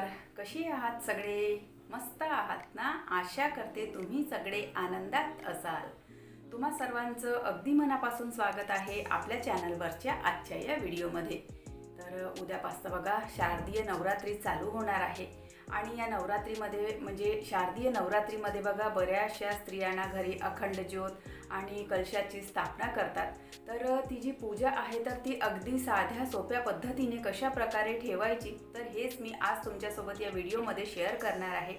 नमस्कार. कशी आहात सगळे? मस्त आहात ना? आशा करते तुम्ही सगळे आनंदात असाल. तुम्हा सर्वांचं अगदी मनापासून स्वागत आहे आपल्या चॅनलवरच्या आजच्या या व्हिडिओमध्ये. तर उद्यापासून बघा शारदीय नवरात्री चालू होणार आहे. आणि या नवरात्रीमध्ये म्हणजे शारदीय नवरात्रीमध्ये बघा बऱ्याचशा स्त्रियांना घरी अखंड ज्योत आणि कलशाची स्थापना करतात. तर ती जी पूजा आहे तर ती अगदी साध्या सोप्या पद्धतीने कशा प्रकारे ठेवायची तर हेच मी आज तुमच्यासोबत या व्हिडिओमध्ये शेअर करणार आहे.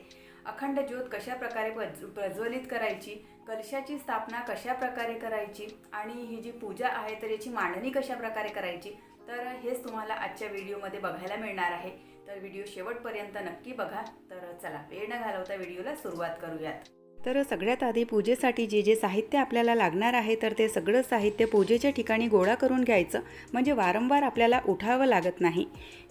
अखंड ज्योत कशा प्रकारे प्रज प्रज्वलित करायची कलशाची स्थापना कशा प्रकारे करायची आणि ही जी पूजा आहे तर याची मांडणी कशा प्रकारे करायची तर हेच तुम्हाला आजच्या व्हिडिओमध्ये बघायला मिळणार आहे. तर व्हिडिओ शेवटपर्यंत नक्की बघा. तर चला वेळ न घालवता व्हिडिओला सुरुवात करूयात. तर सगळ्यात आधी पूजेसाठी जे जे साहित्य आपल्याला लागणार आहे तर ते सगळं साहित्य पूजेच्या ठिकाणी गोळा करून घ्यायचं. म्हणजे वारंवार आपल्याला उठावं लागत नाही.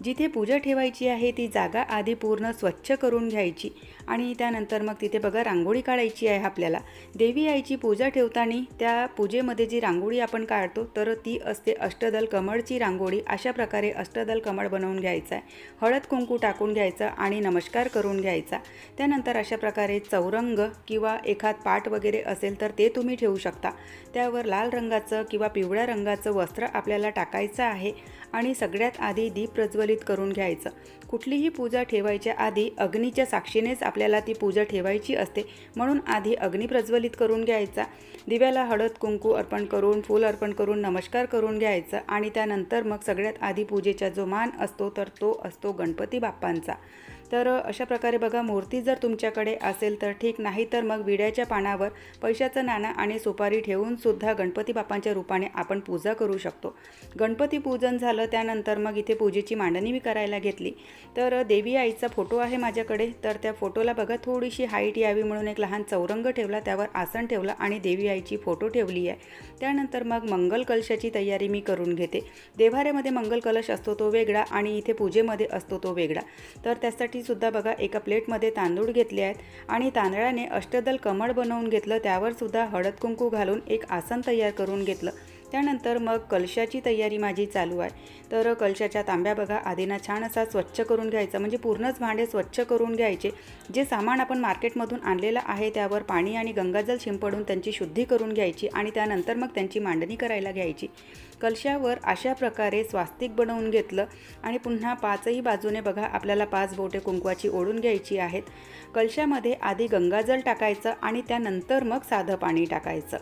जिथे पूजा ठेवायची आहे ती जागा आधी पूर्ण स्वच्छ करून घ्यायची. आणि त्यानंतर मग तिथे बघा रांगोळी काढायची आहे आपल्याला. देवी आईची पूजा ठेवताना त्या पूजेमध्ये जी रांगोळी आपण काढतो तर ती असते अष्टदल कमळची रांगोळी. अशा प्रकारे अष्टदल कमळ बनवून घ्यायचं आहे. हळद कुंकू टाकून घ्यायचं आणि नमस्कार करून घ्यायचा. त्यानंतर अशा प्रकारे चौरंग किंवा किंवा एखाद पाट वगैरे असेल तर ते तुम्ही ठेवू शकता. त्यावर लाल रंगाचं किंवा पिवळ्या रंगाचं वस्त्र आपल्याला टाकायचं आहे आणि सगळ्यात आधी दीप प्रज्वलित करून घ्यायचं. कुठलीही पूजा ठेवायच्या आधी अग्नीच्या साक्षीनेच आपल्याला ती पूजा ठेवायची असते. म्हणून आधी अग्नी प्रज्वलित करून घ्यायचा. दिव्याला हळद कुंकू अर्पण करून फूल अर्पण करून नमस्कार करून घ्यायचं आणि त्यानंतर मग सगळ्यात आधी पूजेचा जो मान असतो तर तो असतो गणपती बाप्पांचा. तर अशा प्रकारे बघा मूर्ती जर तुमच्याकडे असेल तर ठीक नाही तर मग विड्याच्या पानावर पैशाचं नाणं आणि सुपारी ठेवून सुद्धा गणपती बाप्पांच्या रूपाने आपण पूजा करू शकतो. गणपती पूजन झालं त्यानंतर मग इथे पूजेची मांडणी मी करायला घेतली. तर देवी आईचा फोटो आहे माझ्याकडे तर त्या फोटोला बघा थोडीशी हाईट यावी म्हणून एक लहान चौरंग ठेवला त्यावर आसन ठेवलं आणि देवी आईची फोटो ठेवली आहे. त्यानंतर मग मंगल कलशाची तयारी मी करून घेते. देव्हाऱ्यामध्ये मंगल कलश असतो तो वेगळा आणि इथे पूजेमध्ये असतो तो वेगळा. तर त्यासाठी सुद्धा बघा एका प्लेटमध्ये तांदूळ घेतले आहेत आणि तांदळाने अष्टदल कमळ बनवून घेतलं. त्यावर सुद्धा हळद कुंकू घालून एक आसन तयार करून घेतलं. त्यानंतर मग कलशाची तयारी माझी चालू आहे. तर कलशाच्या तांब्या बघा आधीना छान असा स्वच्छ करून घ्यायचा म्हणजे पूर्णच भांडे स्वच्छ करून घ्यायचे. जे सामान आपण मार्केटमधून आणलेलं आहे त्यावर पाणी आणि गंगाजल शिंपडून त्यांची शुद्धी करून घ्यायची आणि त्यानंतर मग त्यांची मांडणी करायला घ्यायची. कलशावर अशा प्रकारे स्वास्तिक बनवून घेतलं आणि पुन्हा पाचही बाजूने बघा आपल्याला पाच बोटे कुंकवाची ओढून घ्यायची आहेत. कलशामध्ये आधी गंगाजल टाकायचं आणि त्यानंतर मग साधं पाणी टाकायचं.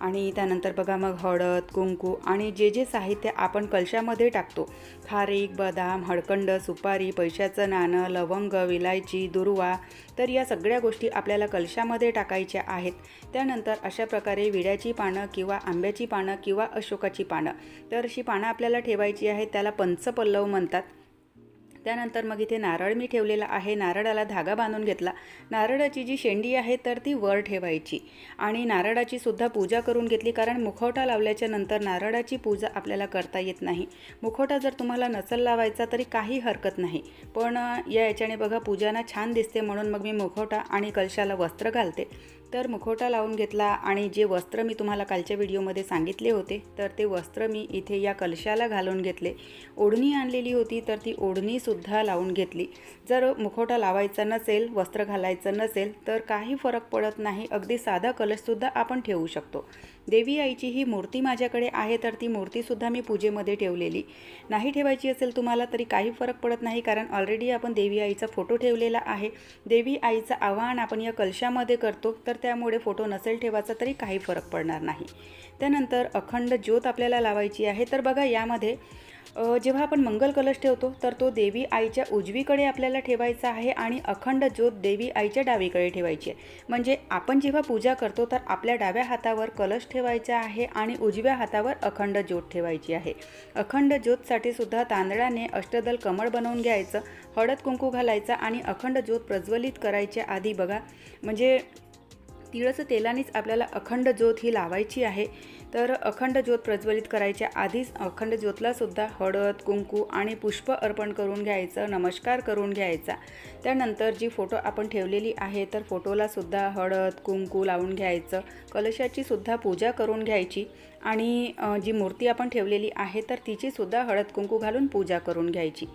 आणि त्यानंतर बघा मग हळद कुंकू आणि जे जे साहित्य आपण कलशामध्ये टाकतो खारीक बदाम हडकंड सुपारी पैशाचं नाणं लवंग विलायची दुर्वा तर या सगळ्या गोष्टी आपल्याला कलशामध्ये टाकायच्या आहेत. त्यानंतर अशा प्रकारे विड्याची पानं किंवा आंब्याची पानं किंवा अशोकाची पानं तर अशी पानं आपल्याला ठेवायची आहेत त्याला पंचपल्लव म्हणतात. त्यानंतर मग इथे नारळ मी ठेवलेला आहे. नारळाला धागा बांधून घेतला. नारळाची जी शेंडी आहे तर ती वर ठेवायची. आणि नारळाची सुद्धा पूजा करून घेतली कारण मुखवटा लावल्याच्या नंतर नारळाची पूजा आपल्याला करता येत नाही. मुखवटा जर तुम्हाला नसल लावायचा तरी काही हरकत नाही. पण या याच्याने बघा पूजाना छान दिसते म्हणून मग मी मुखवटा आणि कलशाला वस्त्र घालते. तर मुखवटा लावून घेतला आणि जे वस्त्र मी तुम्हाला कालच्या व्हिडिओमध्ये सांगितले होते तर ते वस्त्र मी इथे या कलशाला घालून घेतले. ओढणी आणलेली होती तर ती ओढणीसुद्धा लावून घेतली. जर मुखवटा लावायचा नसेल वस्त्र घालायचं नसेल तर काही फरक पडत नाही. अगदी साधा कलशसुद्धा आपण ठेवू शकतो. देवी आईची ही मूर्ती माझ्याकडे आहे तर ती मूर्तीसुद्धा मी पूजेमध्ये ठेवलेली. नाही ठेवायची असेल तुम्हाला तरी काही फरक पडत नाही कारण ऑलरेडी आपण देवी आईचा फोटो ठेवलेला आहे. देवी आईचं आवाहन आपण या कलशामध्ये करतो तर त्यामुळे फोटो नसेल ठेवायचा तरी काही फरक पडणार नाही. त्यानंतर अखंड ज्योत आपल्याला लावायची आहे. तर बघा यामध्ये जेव्हा आपण मंगल कलश ठेवतो तर तो देवी आईच्या उजवीकडे आपल्याला ठेवायचा आहे आणि अखंड ज्योत देवी आईच्या डावीकडे ठेवायची आहे. म्हणजे आपण जेव्हा पूजा करतो तर आपल्या डाव्या हातावर कलश ठेवायचा आहे आणि उजव्या हातावर अखंड ज्योत ठेवायची आहे. अखंड ज्योतसाठी सुद्धा तांदळाने अष्टदल कमळ बनवून घ्यायचं हळद कुंकू घालायचं आणि अखंड ज्योत प्रज्वलित करायच्या आधी बघा. म्हणजे तिळचं तेलानेच आपल्याला अखंड ज्योत ही लावायची आहे. तर अखंड ज्योत प्रज्वलित करायच्या आधीच अखंड ज्योतलासुद्धा हळद कुंकू आणि पुष्प अर्पण करून घ्यायचं नमस्कार करून घ्यायचा. त्यानंतर जी फोटो आपण ठेवलेली आहे तर फोटोलासुद्धा हळद कुंकू लावून घ्यायचं. कलशाची सुद्धा पूजा करून घ्यायची. आणि जी मूर्ती आपण ठेवलेली आहे तर तिची सुद्धा हळद कुंकू घालून पूजा करून घ्यायची.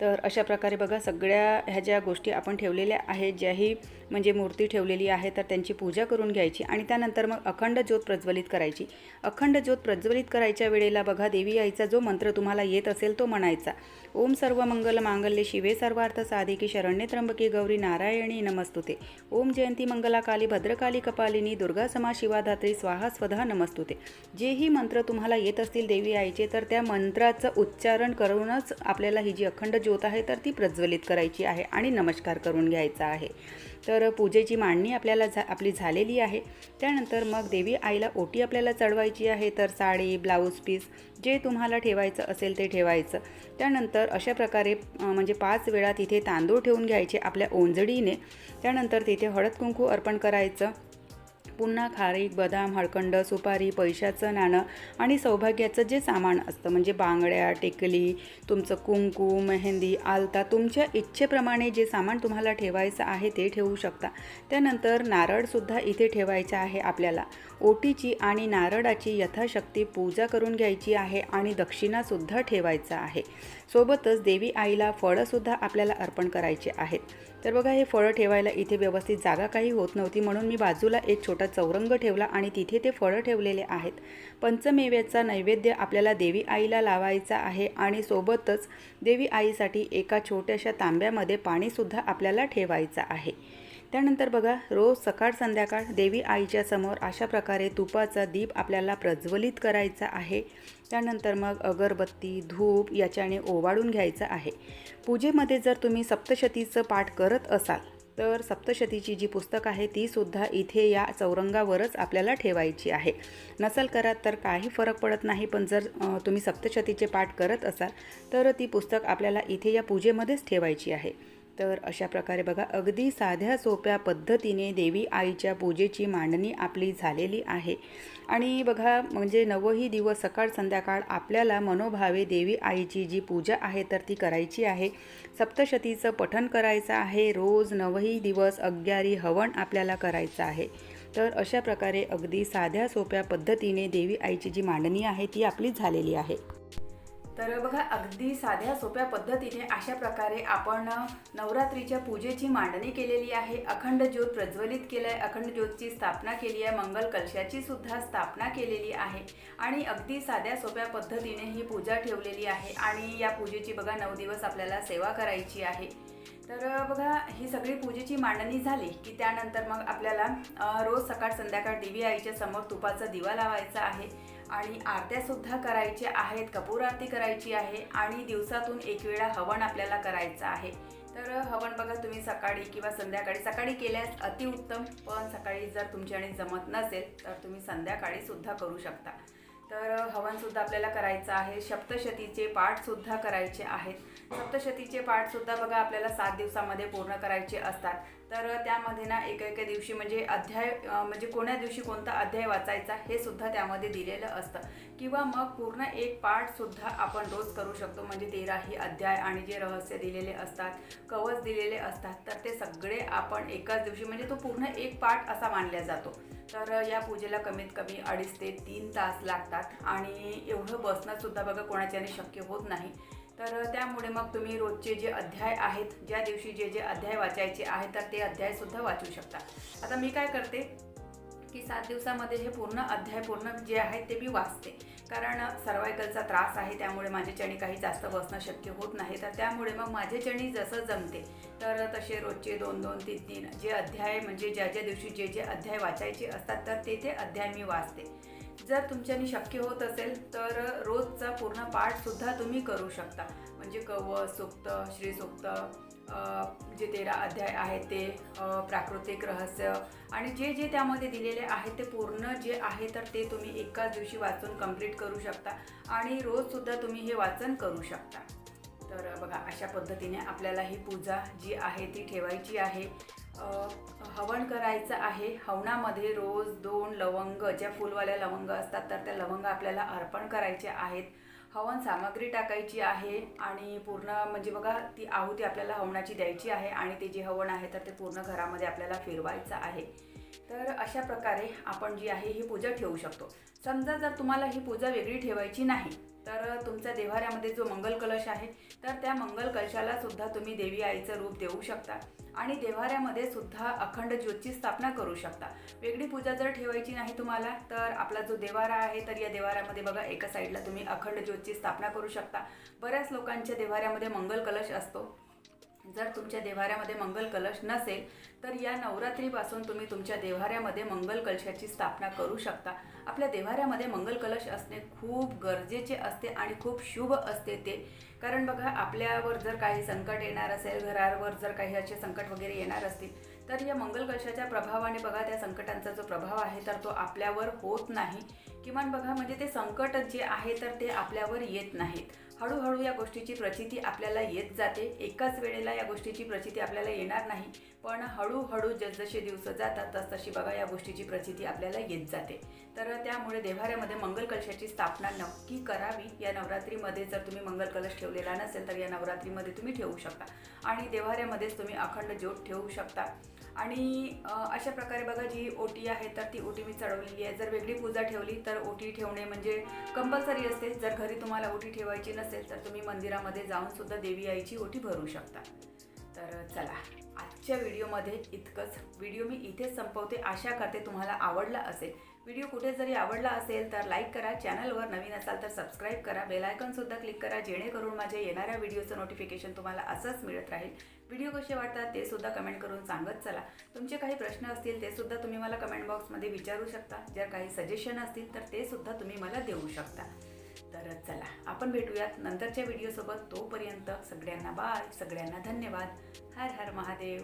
तर अशा प्रकारे बघा सगळ्या ह्या ज्या गोष्टी आपण ठेवलेल्या आहेत ज्याही म्हणजे मूर्ती ठेवलेली आहे तर त्यांची पूजा करून घ्यायची. आणि त्यानंतर मग अखंड ज्योत प्रज्वलित करायची. अखंड ज्योत प्रज्वलित करायच्या वेळेला बघा देवी आईचा जो मंत्र तुम्हाला येत असेल तो म्हणायचा. ओम सर्व मंगल मांगल्ये शिवे सर्वार्थ साधिकी शरण्ये त्र्यंबके गौरी नारायणी नमस्तुते. ओम जयंती मंगला काली भद्रकाली कपालिनी दुर्गा समा शिवाधात्री स्वाहा स्वधा नमस्तुते. जेही मंत्र तुम्हाला येत असतील देवी आईचे तर त्या मंत्राचं उच्चारण करूनच आपल्याला ही जी अखंड ज्योत आहे तर ती प्रज्वलित करायची आहे आणि नमस्कार करून घ्यायचा आहे. तर पूजेची मांडणी आपल्याला झा आपली झालेली आहे. त्यानंतर मग देवी आईला ओटी आपल्याला चढवायची आहे तर साडी ब्लाऊज पीस जे तुम्हाला ठेवायचं असेल ते ठेवायचं. त्यानंतर अशा प्रकारे म्हणजे पाच वेळा तिथे तांदूळ ठेवून घ्यायचे आपल्या ओंजडीने. त्यानंतर तिथे हळद कुंकू अर्पण करायचं. पुन्हा खारीक बदाम हळकंड सुपारी पैशाचं नाणं आणि सौभाग्याचं जे सामान असतं म्हणजे बांगड्या टेकली तुमचं कुंकू मेहंदी आलता तुमच्या इच्छेप्रमाणे जे सामान तुम्हाला ठेवायचं आहे ते ठेवू शकता. त्यानंतर नारळसुद्धा इथे ठेवायचं आहे आपल्याला. ओटीची आणि नारळाची यथाशक्ती पूजा करून घ्यायची आहे आणि दक्षिणासुद्धा ठेवायचं आहे. सोबतच देवी आईला फळंसुद्धा आपल्याला अर्पण करायचे आहेत. तर बघा हे फळं ठेवायला इथे व्यवस्थित जागा काही होत नव्हती म्हणून मी बाजूला एक छोटा चौरंग ठेवला आणि तिथे ते फळं ठेवलेले आहेत. पंचमेव्याचा नैवेद्य आपल्याला देवी आईला लावायचा आहे आणि सोबतच देवी आईसाठी एका छोट्याशा तांब्यामध्ये पाणीसुद्धा आपल्याला ठेवायचं आहे. त्यानंतर बघा रोज सकाळ संध्याकाळ देवी आईच्या समोर अशा प्रकारे तुपाचा दीप आपल्याला प्रज्वलित करायचा आहे. त्यानंतर मग अगरबत्ती धूप याच्याने ओवाळून घ्यायचं आहे. पूजेमध्ये जर तुम्ही सप्तशतीचं पाठ करत असाल तर सप्तशतीची जी पुस्तक आहे ती सुद्धा इथे या चौरंगावरच आपल्याला ठेवायची आहे. नसल करत तर काही फरक पडत नाही पण जर तुम्ही सप्तशतीचे पाठ करत असाल तर ती पुस्तक आपल्याला इथे या पूजेमध्येच ठेवायची आहे. तर अशा प्रकारे बघा अगदी साध्या सोप्या पद्धतीने देवी आईच्या पूजेची मांडणी आपली झालेली आहे. आणि बघा म्हणजे नवही दिवस सकाळ संध्याकाळ आपल्याला मनोभावे देवी आईची जी पूजा आहे तर ती करायची आहे. सप्तशतीचं पठण करायचं आहे. रोज नवही दिवस अग्यारी हवन आपल्याला करायचं आहे. तर अशा प्रकारे अगदी साध्या सोप्या पद्धतीने देवी आईची जी मांडणी आहे ती आपली झालेली आहे. तर बघा अगदी साध्या सोप्या पद्धतीने अशा प्रकारे आपण नवरात्रीच्या पूजेची मांडणी केलेली आहे. अखंड ज्योत प्रज्वलित केलं आहे अखंड ज्योतची स्थापना केली आहे. मंगल कलशाची सुद्धा स्थापना केलेली आहे. आणि अगदी साध्या सोप्या पद्धतीने ही पूजा ठेवलेली आहे. आणि या पूजेची बघा नऊ दिवस आपल्याला सेवा करायची आहे. तर बघा ही सगळी पूजेची मांडणी झाली की त्यानंतर मग आपल्याला रोज सकाळ संध्याकाळ देवी आईच्या समोर तुपाचा दिवा लावायचा आहे. आणि आरत्यासुद्धा करायच्या आहेत कपूर आरती करायची आहे आणि दिवसातून एक वेळा हवन आपल्याला करायचं आहे. तर हवन बघा तुम्ही सकाळी किंवा संध्याकाळी सकाळी केल्यास अतिउत्तम पण सकाळी जर तुमच्याने जमत नसेल तर तुम्ही संध्याकाळी सुद्धा करू शकता. तर हवनसुद्धा आपल्याला करायचं आहे सप्तशतीचे पाठसुद्धा करायचे आहेत. सप्तशतीचे पाठसुद्धा बघा आपल्याला सात दिवसामध्ये पूर्ण करायचे असतात. तर त्यामध्ये ना एका एका दिवशी म्हणजे अध्याय म्हणजे कोण्या दिवशी कोणता अध्याय वाचायचा हे सुद्धा त्यामध्ये दिलेलं असतं. किंवा मग पूर्ण एक पाठसुद्धा आपण रोज करू शकतो. म्हणजे तेराही अध्याय आणि जे रहस्य दिलेले असतात कवच दिलेले असतात तर ते सगळे आपण एकाच दिवशी म्हणजे तो पूर्ण एक पाठ असा मानला जातो. तर या पूजेला कमीत कमी अडीच ते तीन तास लागतात आणि एवढं बसणंसुद्धा बघा कोणाच्याने शक्य होत नाही. तर त्यामुळे मग तुम्ही रोजचे जे अध्याय आहेत ज्या दिवशी जे जे अध्याय वाचायचे आहेत तर ते अध्यायसुद्धा वाचू शकता. आता मी काय करते की सात दिवसामध्ये हे पूर्ण अध्याय पूर्ण जे आहेत ते मी वाचते. कारण सर्वायकलचा त्रास आहे त्यामुळे माझ्याच्याणी काही जास्त बसणं शक्य होत नाही. तर त्यामुळे मग माझ्याच्याणी जसं जमते तर तसे रोजचे दोन दोन तीन तीन जे अध्याय म्हणजे ज्या ज्या दिवशी जे जे अध्याय वाचायचे असतात तर ते ते अध्याय मी वाचते. जर तुमच्यानी शक्य होत असेल तर रोजचा पूर्ण पाठसुद्धा तुम्ही करू शकता. म्हणजे कवच सुक्त श्रीसुक्त जे तेरा अध्याय आहेत ते प्राकृतिक रहस्य आणि जे जे त्यामध्ये दिलेले आहेत ते पूर्ण जे आहे तर ते तुम्ही एकाच दिवशी वाचून कंप्लीट करू शकता आणि रोजसुद्धा तुम्ही हे वाचन करू शकता. तर बघा अशा पद्धतीने आपल्याला ही पूजा जी आहे ती ठेवायची आहे. हवन करायचं आहे. हवनामध्ये रोज दोन लवंग ज्या फुलवाल्या लवंग असतात तर त्या लवंग आपल्याला अर्पण करायचे आहेत. हवन सामग्री टाकायची आहे आणि पूर्ण म्हणजे बघा ती आहुती आपल्याला हवनाची द्यायची आहे आणि ते जे हवन आहे तर ते पूर्ण घरामध्ये आपल्याला फिरवायचं आहे. तर अशा प्रकारे आपण जी आहे ही पूजा ठेवू शकतो. समजा जर तुम्हाला ही पूजा वेगळी ठेवायची नाही तर तुमच्या देव्हाऱ्यामध्ये जो मंगल कलश आहे तर त्या मंगल कलशाला सुद्धा तुम्ही देवी आईचं रूप देऊ शकता. आणि देव्हाऱ्यामध्ये सुद्धा अखंड ज्योतची स्थापना करू शकता. वेगळी पूजा जर ठेवायची नाही तुम्हाला तर आपला जो देवारा आहे तर या देवाऱ्यामध्ये बघा एका साईडला तुम्ही अखंड ज्योतची स्थापना करू शकता. बऱ्याच लोकांच्या देवाऱ्यामध्ये मंगल कलश असतो. जर तुमच्या देव्हाऱ्यामध्ये मंगल कलश नसेल तर या नवरात्रीपासून तुम्ही तुमच्या देव्हाऱ्यामध्ये मंगल कलशाची स्थापना करू शकता. आपल्या देव्हाऱ्यामध्ये मंगल कलश असणे खूप गरजेचे असते आणि खूप शुभ असते ते. कारण बघा आपल्यावर जर काही संकट येणार असेल घरावर जर काही असे संकट वगैरे येणार असतील तर या मंगल कलशाच्या प्रभावाने बघा त्या संकटांचा जो प्रभाव आहे तर तो आपल्यावर होत नाही. किमान बघा म्हणजे ते संकट जे आहे तर ते आपल्यावर येत नाहीत. हळूहळू या गोष्टीची प्रचिती आपल्याला येत जाते. एकाच वेळेला या गोष्टीची प्रचिती आपल्याला येणार नाही. पण हळूहळू जसजसे दिवस जातात तसतशी बघा या गोष्टीची प्रचिती आपल्याला येत जाते. तर त्यामुळे देव्हाऱ्यामध्ये मंगल कलशाची स्थापना नक्की करावी. या नवरात्रीमध्ये जर तुम्ही मंगल कलश ठेवलेला नसेल तर या नवरात्रीमध्ये तुम्ही ठेवू शकता. आणि देव्हाऱ्यामध्येच तुम्ही अखंड ज्योत ठेवू शकता. आणि अशा प्रकारे बघा जी ओटी आहे तर ती ओटी मी चढवलेली आहे. जर वेगळी पूजा ठेवली तर ओटी ठेवणे म्हणजे कंपल्सरी असते. जर घरी तुम्हाला ओटी ठेवायची नसेल तर तुम्ही मंदिरामध्ये जाऊन सुद्धा देवी आईची ओटी भरू शकता. तर चला आजच्या व्हिडिओमध्ये इतकंच. व्हिडिओ मी इथेच संपवते. आशा करते तुम्हाला आवडला असेल. व्हिडिओ कुठे जरी आवडला असेल तर लाईक करा. चॅनलवर नवीन असाल तर सबस्क्राईब करा. बेलायकनसुद्धा क्लिक करा जेणेकरून माझ्या येणाऱ्या व्हिडिओचं नोटिफिकेशन तुम्हाला असंच मिळत राहील. व्हिडिओ कसे वाटतात ते सुद्धा कमेंट करून सांगत चला. तुमचे काही प्रश्न असतील ते सुद्धा तुम्ही मला कमेंट बॉक्समध्ये विचारू शकता. जर काही सजेशन असतील तर ते सुद्धा तुम्ही मला देऊ शकता. तर चला आपण भेटूयात नंतरच्या व्हिडिओसोबत तोपर्यंत सगळ्यांना बाय सगळ्यांना धन्यवाद. हर हर महादेव.